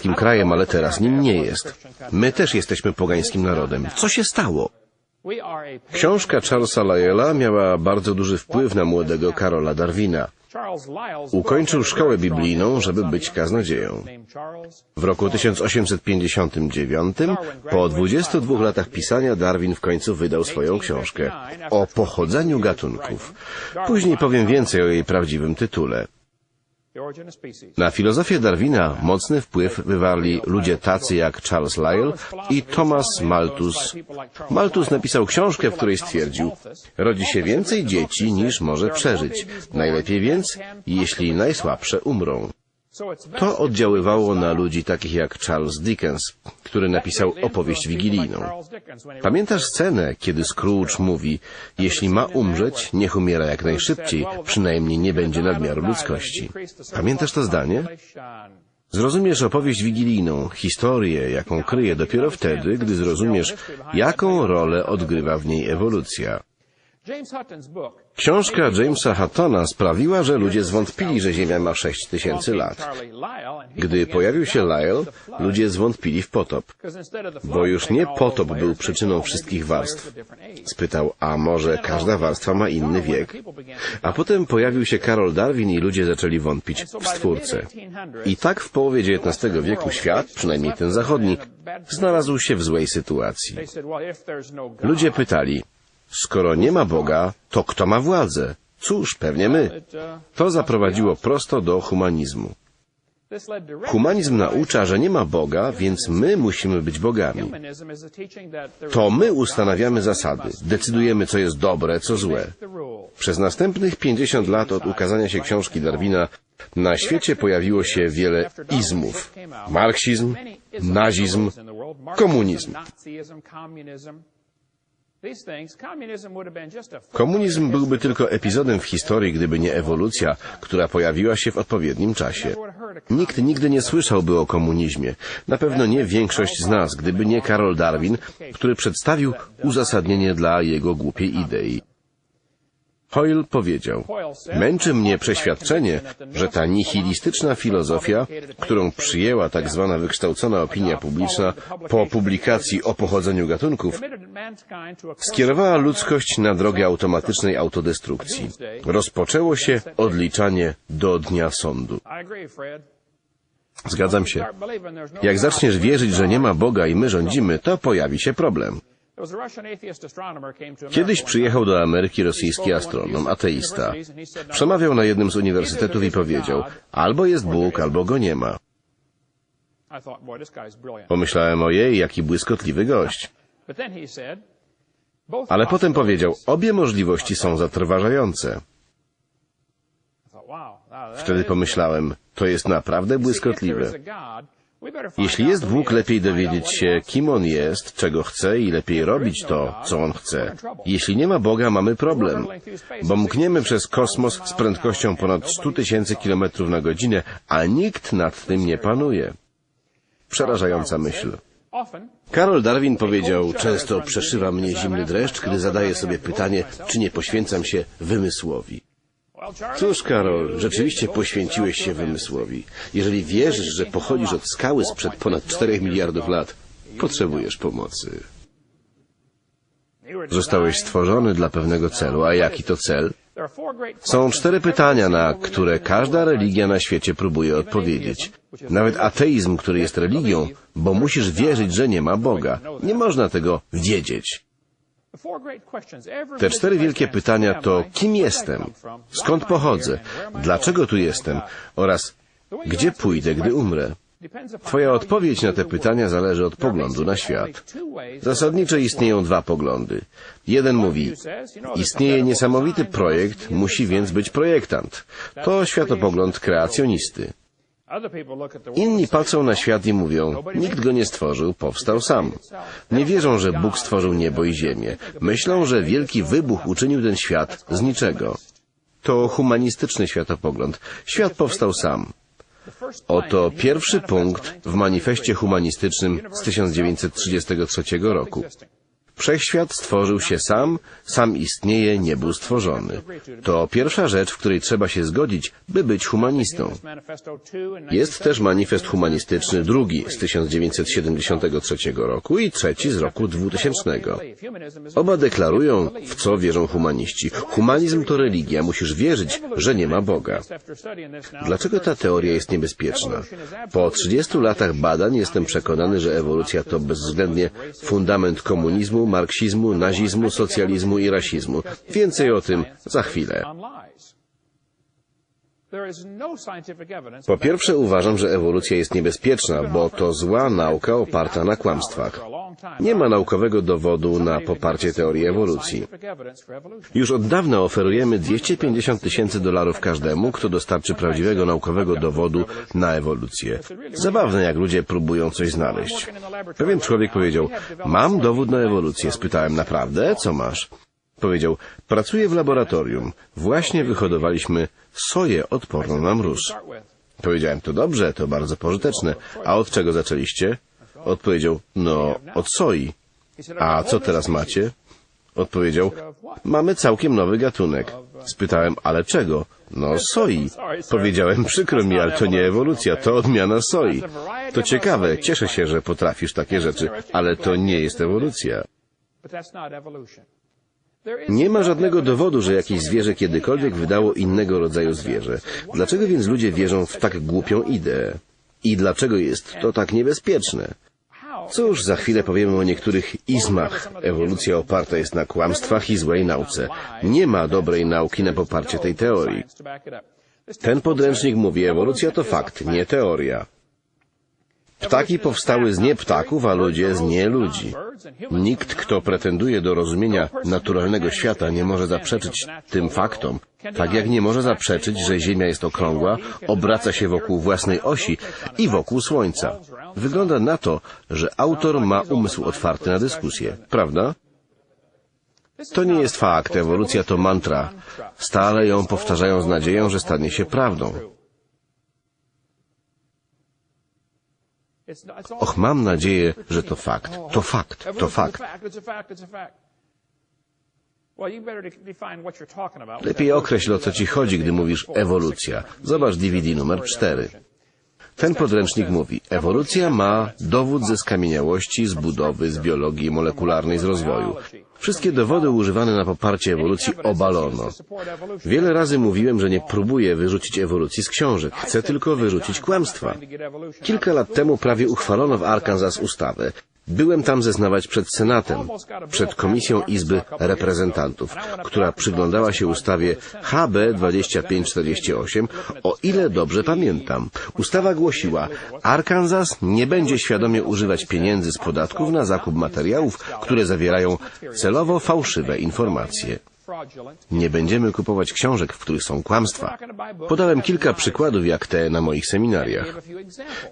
katolickim krajem, ale teraz nim nie jest. My też jesteśmy pogańskim narodem. Co się stało? Książka Charlesa Lyella miała bardzo duży wpływ na młodego Karola Darwina. Ukończył szkołę biblijną, żeby być kaznodzieją. W roku 1859, po 22 latach pisania, Darwin w końcu wydał swoją książkę o pochodzeniu gatunków. Później powiem więcej o jej prawdziwym tytule. Na filozofię Darwina mocny wpływ wywarli ludzie tacy jak Charles Lyell i Thomas Malthus. Malthus napisał książkę, w której stwierdził, rodzi się więcej dzieci niż może przeżyć. Najlepiej więc, jeśli najsłabsze umrą. To oddziaływało na ludzi takich jak Charles Dickens, który napisał opowieść wigilijną. Pamiętasz scenę, kiedy Scrooge mówi, jeśli ma umrzeć, niech umiera jak najszybciej, przynajmniej nie będzie nadmiaru ludzkości. Pamiętasz to zdanie? Zrozumiesz opowieść wigilijną, historię, jaką kryje dopiero wtedy, gdy zrozumiesz, jaką rolę odgrywa w niej ewolucja. Książka Jamesa Hattona sprawiła, że ludzie zwątpili, że Ziemia ma 6 tysięcy lat. Gdy pojawił się Lyell, ludzie zwątpili w potop, bo już nie potop był przyczyną wszystkich warstw. Spytał, a może każda warstwa ma inny wiek? A potem pojawił się Karol Darwin i ludzie zaczęli wątpić w Stwórcę. I tak w połowie XIX wieku świat, przynajmniej ten zachodni, znalazł się w złej sytuacji. Ludzie pytali, Skoro nie ma Boga, to kto ma władzę? Cóż, pewnie my. To zaprowadziło prosto do humanizmu. Humanizm naucza, że nie ma Boga, więc my musimy być bogami. To my ustanawiamy zasady, decydujemy, co jest dobre, co złe. Przez następnych 50 lat od ukazania się książki Darwina na świecie pojawiło się wiele izmów. Marksizm, nazizm, komunizm. Komunizm byłby tylko epizodem w historii, gdyby nie ewolucja, która pojawiła się w odpowiednim czasie. Nikt nigdy nie słyszałby o komunizmie. Na pewno nie większość z nas, gdyby nie Karol Darwin, który przedstawił uzasadnienie dla jego głupiej idei. Hoyle powiedział, męczy mnie przeświadczenie, że ta nihilistyczna filozofia, którą przyjęła tak zwana wykształcona opinia publiczna po publikacji o pochodzeniu gatunków, skierowała ludzkość na drogę automatycznej autodestrukcji. Rozpoczęło się odliczanie do dnia sądu. Zgadzam się. Jak zaczniesz wierzyć, że nie ma Boga i my rządzimy, to pojawi się problem. Kiedyś przyjechał do Ameryki rosyjski astronom, ateista. Przemawiał na jednym z uniwersytetów i powiedział, albo jest Bóg, albo go nie ma. Pomyślałem, ojej, jaki błyskotliwy gość. Ale potem powiedział, obie możliwości są zatrważające. Wtedy pomyślałem, to jest naprawdę błyskotliwe. Jeśli jest Bóg, lepiej dowiedzieć się, kim On jest, czego chce i lepiej robić to, co On chce. Jeśli nie ma Boga, mamy problem, bo mkniemy przez kosmos z prędkością ponad 100 tysięcy kilometrów na godzinę, a nikt nad tym nie panuje. Przerażająca myśl. Karol Darwin powiedział, często przeszywa mnie zimny dreszcz, gdy zadaję sobie pytanie, czy nie poświęcam się wymysłowi. Cóż, Karol, rzeczywiście poświęciłeś się wymysłowi. Jeżeli wierzysz, że pochodzisz od skały sprzed ponad 4 miliardów lat, potrzebujesz pomocy. Zostałeś stworzony dla pewnego celu, a jaki to cel? Są cztery pytania, na które każda religia na świecie próbuje odpowiedzieć. Nawet ateizm, który jest religią, bo musisz wierzyć, że nie ma Boga. Nie można tego wiedzieć. Te cztery wielkie pytania to kim jestem, skąd pochodzę, dlaczego tu jestem? Oraz gdzie pójdę, gdy umrę. Twoja odpowiedź na te pytania zależy od poglądu na świat. Zasadniczo istnieją dwa poglądy. Jeden mówi, istnieje niesamowity projekt, musi więc być projektant. To światopogląd kreacjonisty. Inni patrzą na świat i mówią, nikt go nie stworzył, powstał sam. Nie wierzą, że Bóg stworzył niebo i ziemię. Myślą, że wielki wybuch uczynił ten świat z niczego. To humanistyczny światopogląd. Świat powstał sam. Oto pierwszy punkt w manifestie humanistycznym z 1933 roku. Wszechświat stworzył się sam, sam istnieje, nie był stworzony. To pierwsza rzecz, w której trzeba się zgodzić, by być humanistą. Jest też manifest humanistyczny drugi z 1973 roku i trzeci z roku 2000. Oba deklarują, w co wierzą humaniści. Humanizm to religia, musisz wierzyć, że nie ma Boga. Dlaczego ta teoria jest niebezpieczna? Po 30 latach badań jestem przekonany, że ewolucja to bezwzględnie fundament komunizmu, marksizmu, nazizmu, socjalizmu i rasizmu. Więcej o tym za chwilę. Po pierwsze uważam, że ewolucja jest niebezpieczna, bo to zła nauka oparta na kłamstwach. Nie ma naukowego dowodu na poparcie teorii ewolucji. Już od dawna oferujemy 250 tysięcy dolarów każdemu, kto dostarczy prawdziwego naukowego dowodu na ewolucję. Zabawne, jak ludzie próbują coś znaleźć. Pewien człowiek powiedział, mam dowód na ewolucję. Spytałem, naprawdę? Co masz? Powiedział, pracuję w laboratorium. Właśnie wyhodowaliśmy soję odporną na mróz. Powiedziałem, to dobrze, to bardzo pożyteczne. A od czego zaczęliście? Odpowiedział, no, od soi. A co teraz macie? Odpowiedział, mamy całkiem nowy gatunek. Spytałem, ale czego? No, soi. Powiedziałem, przykro mi, ale to nie ewolucja, to odmiana soi. To ciekawe, cieszę się, że potrafisz takie rzeczy, ale to nie jest ewolucja. Nie ma żadnego dowodu, że jakieś zwierzę kiedykolwiek wydało innego rodzaju zwierzę. Dlaczego więc ludzie wierzą w tak głupią ideę? I dlaczego jest to tak niebezpieczne? Cóż, za chwilę powiemy o niektórych izmach. Ewolucja oparta jest na kłamstwach i złej nauce. Nie ma dobrej nauki na poparcie tej teorii. Ten podręcznik mówi, ewolucja to fakt, nie teoria. Ptaki powstały z nie ptaków, a ludzie z nie ludzi. Nikt, kto pretenduje do rozumienia naturalnego świata, nie może zaprzeczyć tym faktom, tak jak nie może zaprzeczyć, że Ziemia jest okrągła, obraca się wokół własnej osi i wokół Słońca. Wygląda na to, że autor ma umysł otwarty na dyskusję, prawda? To nie jest fakt, ewolucja to mantra. Stale ją powtarzają z nadzieją, że stanie się prawdą. Och, mam nadzieję, że to fakt. To fakt. To fakt. Lepiej określ, o co ci chodzi, gdy mówisz ewolucja. Zobacz DVD numer 4. Ten podręcznik mówi, ewolucja ma dowód ze skamieniałości, z budowy, z biologii molekularnej, z rozwoju. Wszystkie dowody używane na poparcie ewolucji obalono. Wiele razy mówiłem, że nie próbuję wyrzucić ewolucji z książek. Chcę tylko wyrzucić kłamstwa. Kilka lat temu prawie uchwalono w Arkansas ustawę, Byłem tam zeznawać przed Senatem, przed Komisją Izby Reprezentantów, która przyglądała się ustawie HB 2548, o ile dobrze pamiętam. Ustawa głosiła, Arkansas nie będzie świadomie używać pieniędzy z podatków na zakup materiałów, które zawierają celowo fałszywe informacje. Nie będziemy kupować książek, w których są kłamstwa. Podałem kilka przykładów jak te na moich seminariach.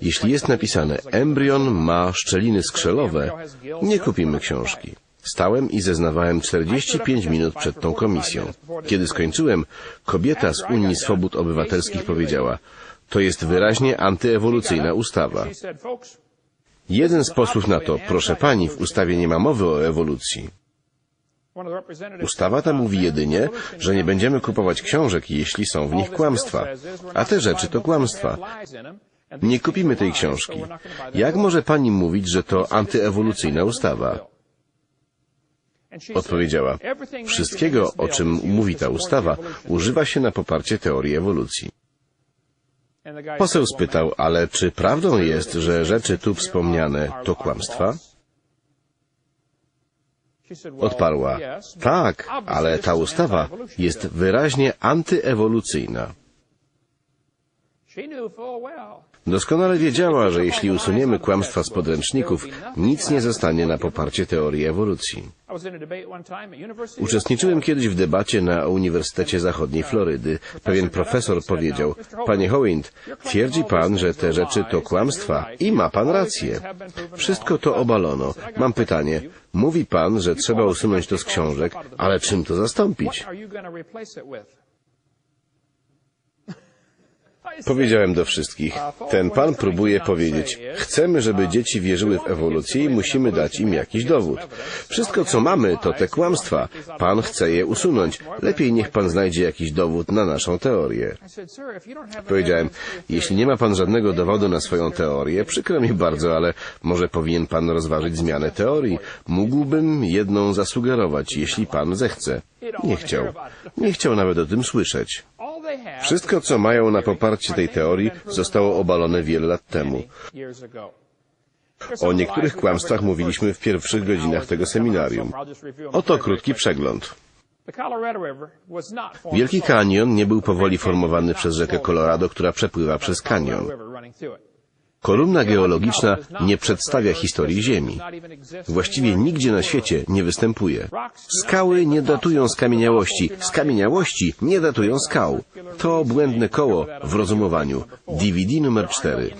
Jeśli jest napisane embrion ma szczeliny skrzelowe, nie kupimy książki. Stałem i zeznawałem 45 minut przed tą komisją. Kiedy skończyłem, kobieta z Unii Swobód Obywatelskich powiedziała, to jest wyraźnie antyewolucyjna ustawa. Jeden z posłów na to, proszę pani, w ustawie nie ma mowy o ewolucji. Ustawa ta mówi jedynie, że nie będziemy kupować książek, jeśli są w nich kłamstwa. A te rzeczy to kłamstwa. Nie kupimy tej książki. Jak może pani mówić, że to antyewolucyjna ustawa? Odpowiedziała, wszystkiego, o czym mówi ta ustawa, używa się na poparcie teorii ewolucji. Poseł spytał, ale czy prawdą jest, że rzeczy tu wspomniane to kłamstwa? Odparła, tak, ale ta ustawa jest wyraźnie antyewolucyjna. Doskonale wiedziała, że jeśli usuniemy kłamstwa z podręczników, nic nie zostanie na poparcie teorii ewolucji. Uczestniczyłem kiedyś w debacie na Uniwersytecie Zachodniej Florydy. Pewien profesor powiedział, Panie Howind, twierdzi pan, że te rzeczy to kłamstwa i ma pan rację. Wszystko to obalono. Mam pytanie. Mówi pan, że trzeba usunąć to z książek, ale czym to zastąpić? Powiedziałem do wszystkich, ten pan próbuje powiedzieć, chcemy, żeby dzieci wierzyły w ewolucję i musimy dać im jakiś dowód. Wszystko, co mamy, to te kłamstwa. Pan chce je usunąć. Lepiej niech pan znajdzie jakiś dowód na naszą teorię. Powiedziałem, jeśli nie ma pan żadnego dowodu na swoją teorię, przykro mi bardzo, ale może powinien pan rozważyć zmianę teorii. Mógłbym jedną zasugerować, jeśli pan zechce. Nie chciał. Nie chciał nawet o tym słyszeć. Wszystko, co mają na poparcie tej teorii, zostało obalone wiele lat temu. O niektórych kłamstwach mówiliśmy w pierwszych godzinach tego seminarium. Oto krótki przegląd. Wielki kanion nie był powoli formowany przez rzekę Colorado, która przepływa przez kanion. Kolumna geologiczna nie przedstawia historii Ziemi. Właściwie nigdzie na świecie nie występuje. Skały nie datują skamieniałości, skamieniałości nie datują skał. To błędne koło w rozumowaniu. DVD numer 4.